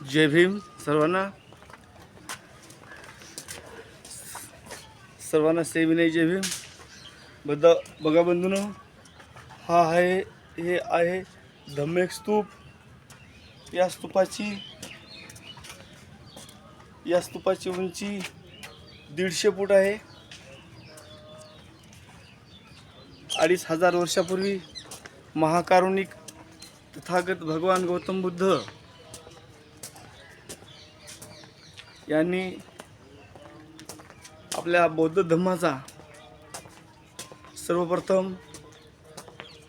जय भीम सर्वांना. सर्वांना सेविनय जय भीम. बद्दा बघा बंधून हा आहे हे आहे धम्मेक स्तूप. या स्तूपाची या स्तूपाची उंची दीडशे फूट आहे. अडीच हजार वर्षापूर्वी महाकारुणिक तथागत भगवान गौतम बुद्ध यांनी आपल्या बौद्ध धम्माचा सर्वप्रथम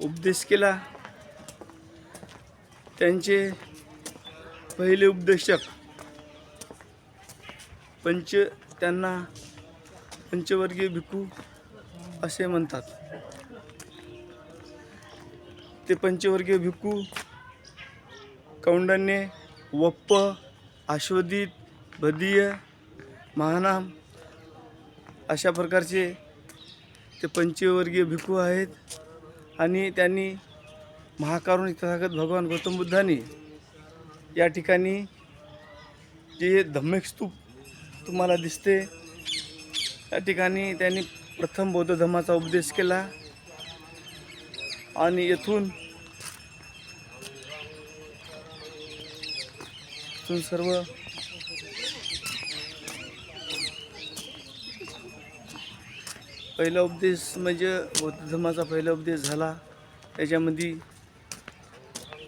उपदेश केला. त्यांचे पहिले उपदेशक पंच त्यांना पंचवर्गीय भिक्खू असे म्हणतात. ते पंचवर्गीय भिक्खू कौंडन्य वप्प आश्वदित बदीय महानाम. अशा प्रकारचे ते पंचवर्गीय भिक्खू आहेत. आणि त्यांनी महाकारुण तथागत भगवान गौतम बुद्धांनी या ठिकाणी जे धम्मेक स्तूप तुम्हाला दिसते त्या ठिकाणी त्यांनी प्रथम बौद्ध धर्माचा उपदेश केला. आणि येथून सर्व पहिला उपदेश म्हणजे बौद्ध धर्माचा पहिला उपदेश झाला. त्याच्यामध्ये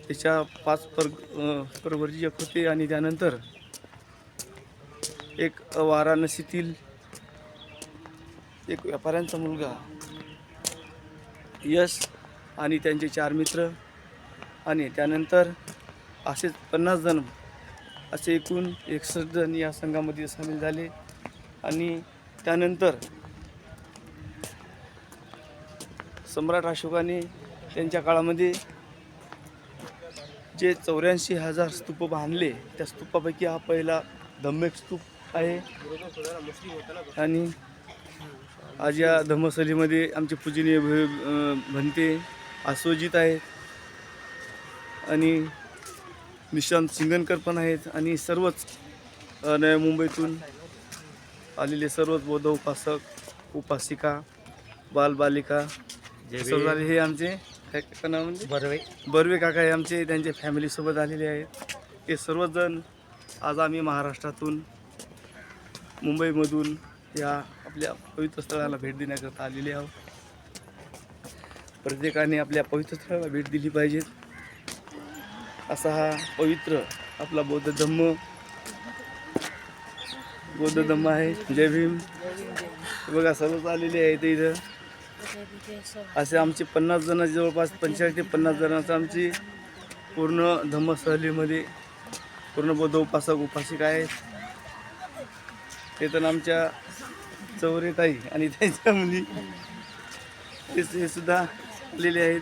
त्याच्या पाच पर प्रवर्जक होते आणि त्यानंतर एक वाराणसीतील एक व्यापाऱ्यांचा मुलगा यश आणि त्यांचे चार मित्र आणि त्यानंतर असेच पन्नास जण असे एकूण एकसष्ट जण या संघामध्ये सामील झाले आणि त्यानंतर सम्राट अशोकाने त्यांच्या काळामध्ये जे चौऱ्याऐंशी हजार स्तूप बांधले त्या स्तूपापैकी हा पहिला धम्मेक स्तूप आहे. आणि आज या धम्मसलीमध्ये आमचे पूजनीय भ- भंते आसोजित आहेत. आणि निशांत सिंगणकर पण आहेत. आणि सर्वच नव्या मुंबईतून आलेले सर्वच बौद्ध उपासक उपासिका बालबालिका सर्व आले हे आमचे काय नाव म्हणजे? बरवे. बर्वे काका हे आमचे त्यांच्या फॅमिलीसोबत आलेले आहेत. हे सर्वजण आज आम्ही महाराष्ट्रातून मुंबईमधून या आपल्या पवित्र स्थळाला भेट देण्याकरता आलेले आहोत. प्रत्येकाने आपल्या पवित्र स्थळाला भेट दिली पाहिजेत. असा हा पवित्र आपला बौद्ध धम्म. बौद्ध धम्म आहे. जय भीम. बघा सर्वच आलेले आहेत इथं. असे आमचे पन्नास जण जवळपास पंचेचाळीस ते पन्नास जणांचं आमची पूर्ण धम्मसहलीमध्ये पूर्ण बौद्ध उपासक उपासिक आहेत. ते तर आमच्या चौरेताई आणि त्यांच्या मुली. हे सुद्धा आलेले आहेत.